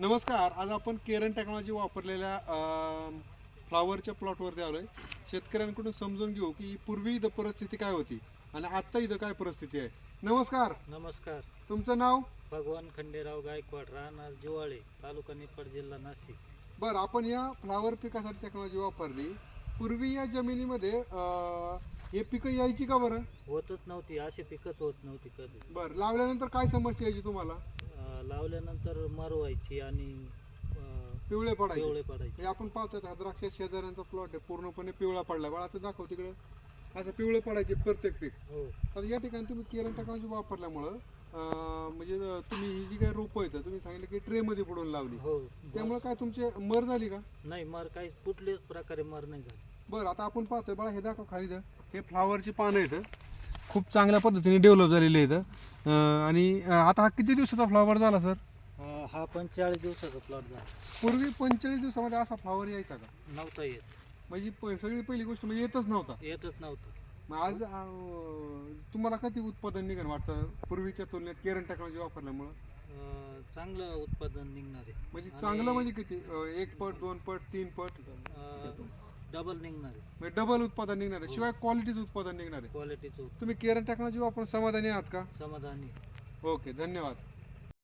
नमस्कार आज आपण केरन टेक्नॉलॉजी वापरलेल्या फ्लावरच्या प्लॉटवरती आलोय. शेतकऱ्यांकडून समजून घेऊ की पूर्वी इथं परिस्थिती काय होती आणि आत्ता इथं काय परिस्थिती आहे. नमस्कार. नमस्कार. तुमचं नाव? भगवान खंडेराव गायकवाड राहणार जिवाळे तालुका निफाड जिल्हा नाशिक. बरं आपण या फ्लावर पिकासाठी टेक्नॉलॉजी वापरली. पूर्वी या जमिनीमध्ये हे पिकं यायची का बरं? होतच नव्हती अशी पिकच होत नव्हती कधी. बरं लावल्यानंतर काय समस्या यायची तुम्हाला? लावल्यानंतर मर व्हायची आणि अं, पिवळे पडायचे. पिवळे पडायचे. म्हणजे आपण पाहतोय हा द्राक्ष शेजाऱ्यांचा प्लॉट आहे पूर्णपणे पिवळा पडला बरं आता दाखव तिकडे. असं पिवळे पडायचे प्रत्येक पीक. हो. आता या ठिकाणी तुम्ही केरन टेक्नॉलॉजी वापरल्यामुळं अं, म्हणजे अं, तुम्ही ही जी काही रोपं येतं तुम्ही सांगितलं की ट्रेमध्ये बुडवून लावली. हो. त्यामुळे काय तुमचे मर झाली का? नाही मर काही कुठल्याच प्रकारे मर नाही झाली. बरं आता आपण पाहतोय बघा हे दाखव खाली इथं. हे फ्लावरची पानं येतं खूप चांगल्या पद्धतीने डेव्हलप झालेले आहेत. अं, आणि अं, आता हा किती दिवसाचा फ्लावर झाला सर अं, हा पंचेचाळीस दिवसाचा प्लॉट झाला. पूर्वी पंचेचाळीस दिवसामध्ये असा फ्लावर यायचा का? नव्हता येत. म्हणजे प- सगळी पहिली गोष्ट म्हणजे येतच नव्हता. येतच नव्हतं. मग आज अं, तुम्हाला किती उत्पादन निघेल वाटतं? पूर्वीच्या तुलनेत केरन टेक्नॉलॉजी वापरल्यामुळं? अं, चांगलं उत्पादन निघणार आहे. म्हणजे आणि- चांगलं म्हणजे किती? अं, एक पट दोन पट तीन पट? डबल निघणार. आहे म्हणजे डबल उत्पादन निघणार आहे शिवाय क्वालिटीचं उत्पादन निघणार. आहे क्वालिटीचं तुम्ही केरन टेक्नॉलॉजी वापरून समाधानी आहात का? समाधानी. ओके धन्यवाद.